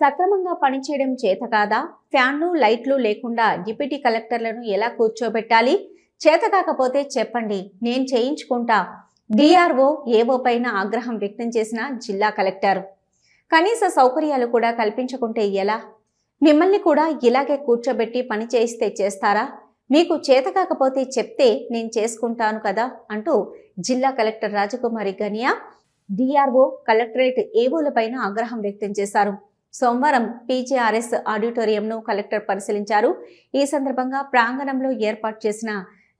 సక్రమంగా పనిచేయడం చేత కాదా? ఫ్యాన్లు లైట్లు లేకుండా డిప్యూటీ కలెక్టర్లను ఎలా కూర్చోబెట్టాలి? చేత కాకపోతే చెప్పండి నేను చేయించుకుంటా. డిఆర్ఓ ఏవో పైన ఆగ్రహం వ్యక్తం చేసిన జిల్లా కలెక్టర్. కనీస సౌకర్యాలు కూడా కల్పించకుంటే ఎలా? మిమ్మల్ని కూడా ఇలాగే కూర్చోబెట్టి పని చేయిస్తే చేస్తారా? మీకు చేత కాకపోతే చెప్తే నేను చేసుకుంటాను కదా అంటూ జిల్లా collector Rajakumari Ganiya DRO collectorate ఏవోలపైన ఆగ్రహం వ్యక్తం చేశారు. సోమవారం పీజీఆర్ఎస్ ఆడిటోరియంను కలెక్టర్ పరిశీలించారు. ఈ సందర్భంగా ప్రాంగణంలో ఏర్పాటు చేసిన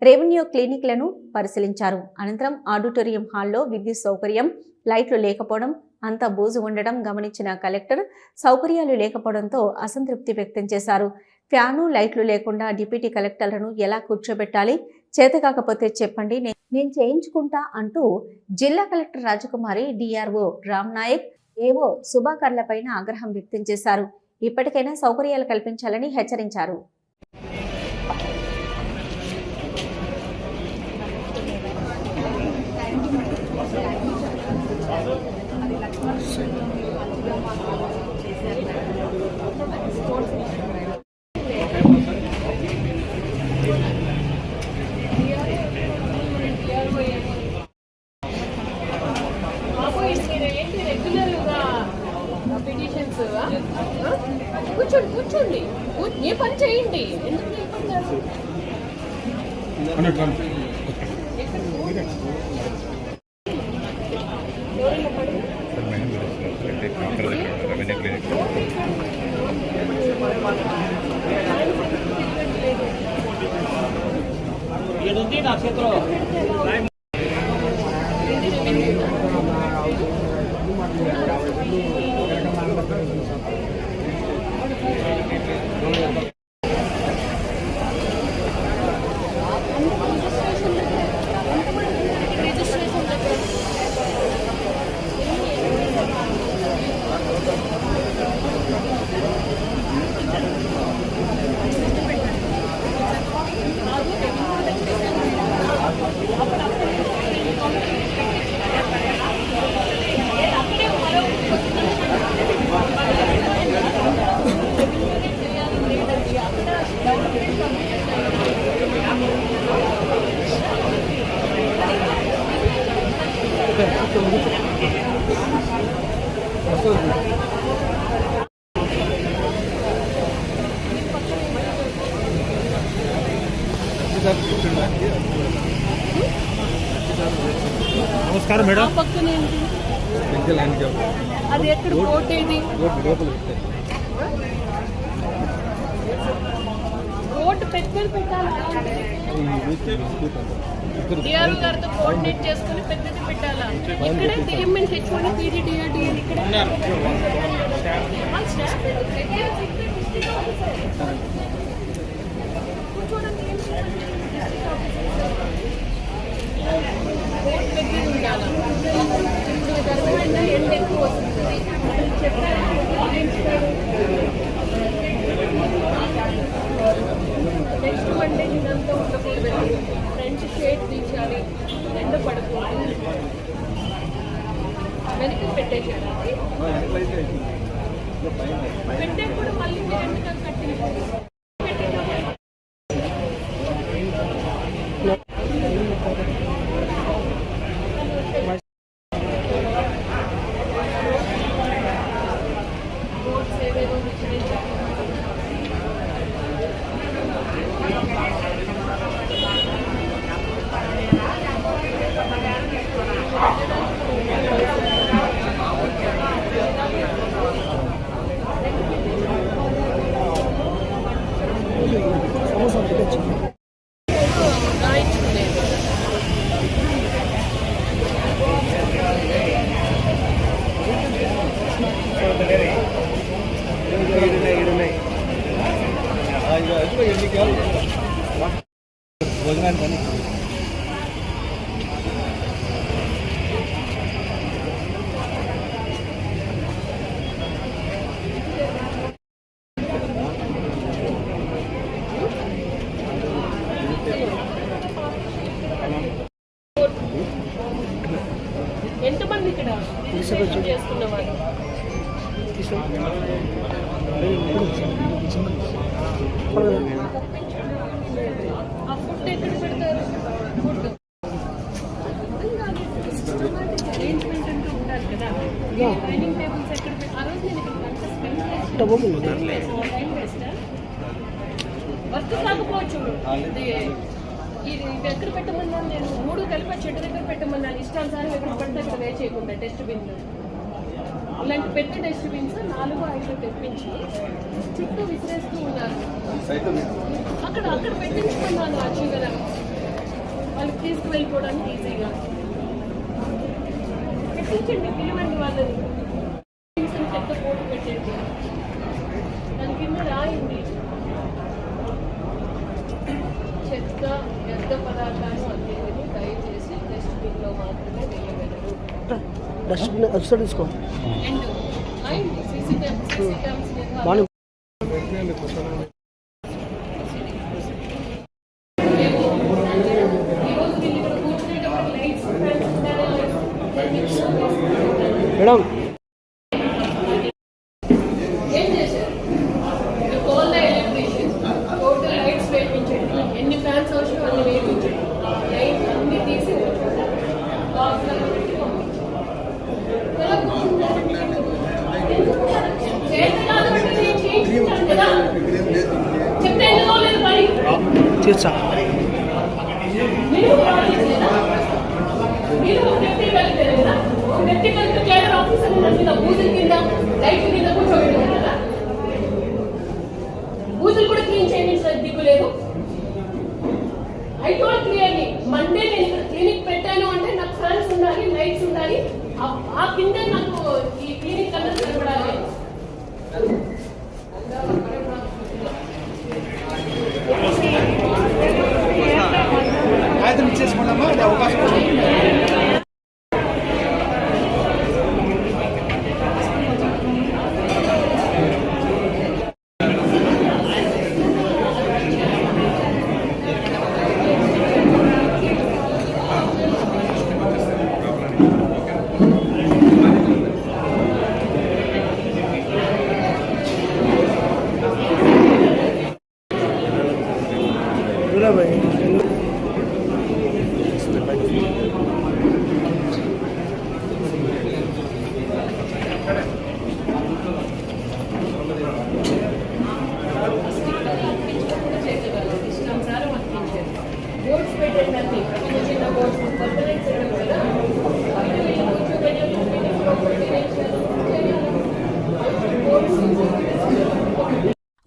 రెవెన్యూ క్లినిక్లను పరిశీలించారు. అనంతరం ఆడిటోరియం హాల్లో విద్యుత్ సౌకర్యం లైట్లు లేకపోవడం అంత బూజు ఉండడం గమనించిన కలెక్టర్ సౌకర్యాలు లేకపోవడంతో అసంతృప్తి వ్యక్తం చేశారు. ఫ్యాను లైట్లు లేకుండా డిప్యూటీ కలెక్టర్లను ఎలా కూర్చోబెట్టాలి చేత కాకపోతే చెప్పండి నేను చేయించుకుంటా అంటూ జిల్లా collector Rajakumari DRO Ram Naik AO శుభాకర్లపైన ఆగ్రహం వ్యక్తం చేశారు. ఇప్పటికైనా సౌకర్యాలు కల్పించాలని హెచ్చరించారు. ঠিক আছে నమస్కారం మేడం. పక్కన ఏంటి? అది ఎక్కడ? ఏది? పెద్దది పెట్టాలి? డిఆర్ గారితో కోఆర్డినేట్ చేసుకుని పెద్దది పెట్టాలా? ఇక్కడే డిఎంఎన్ హెచ్ఓడి పీజీ డిఆర్డి ఇక్కడ. Island. భోజనానికి ఎంతమంది ఇక్కడ? చేసుకున్న వాళ్ళు ఆ ఫుడ్ ఎక్కడ పెడతారు కదా డైనింగ్ టేబుల్స్ ఎక్కడ టైం వర్క్ కాకపోవచ్చు ఇది ఇది ఎక్కడ పెట్టమన్నాను నేను. మూడు కలిపి చెట్టు దగ్గర పెట్టమన్నాను. ఇష్టానుసారం ఎక్కడ పడితే అక్కడ వేచేయకుండా డస్ట్బిన్ ఇలాంటి పెద్ద డస్ట్బిన్స్ నాలుగు ఐదు తెప్పించి చుట్టూ విసిరేస్తూ ఉన్నారు. అక్కడ అక్కడ పెట్టించుకున్నాను యాక్చువల్గా వాళ్ళకి తీసుకువెళ్ళిపోవడానికి ఈజీగా. పెట్టించండి పిలవండి వాళ్ళని. బోర్డు పెట్టండి దాని కింద రాయండి. చెత్త వ్యర్థ పదార్థాలు అంతే డస్ట్బిన్లో మాత్రమే వేయగలరు డస్ట్బిన్ అటు తీసుకో అండ్ రాయండి సీసీ క్యామ్స్ సీసీ క్యామ్స్ బాగా ఈరోజు వీళ్ళు ఇక్కడ కూర్చునేటప్పుడు లైట్స్ మేడం ఏం చేశారు మీరు కోల్ ఎలక్ట్రీషియన్ టోటల్ లైట్స్ వేయించండి ఎన్ని ఫ్యాన్స్ అవసరం అన్ని వేయించండి లైట్ అన్ని తీసి బాక్స్లలో పెట్టి పంపించండి ఎలా కూర్చుంటారు? చేతి కాదంటే నేను చేయించుకుంటాను కదా చెప్తే ఎందుకో లేదు పని తీర్చా మీరు ప్రాజెక్ట్ మీరు ఒక వ్యక్తి కలిపారు కదా ఒక వ్యక్తి కలిపి కేడర్ ఆఫీసర్ ఉన్నది కింద బూతుల కింద లైట్ కింద కూర్చోబెట్టారు కదా బూతులు కూడా క్లీన్ చేయండి సార్ దిక్కు లేదు ఐ టోల్ క్లియర్లీ మండే నేను ఇక్కడ క్లినిక్ పెట్టాను అంటే నాకు ఫ్యాన్స్ ఉండాలి లైట్స్ ఉండాలి ఆ- కింద నాకు ఈ clinic colour con la mano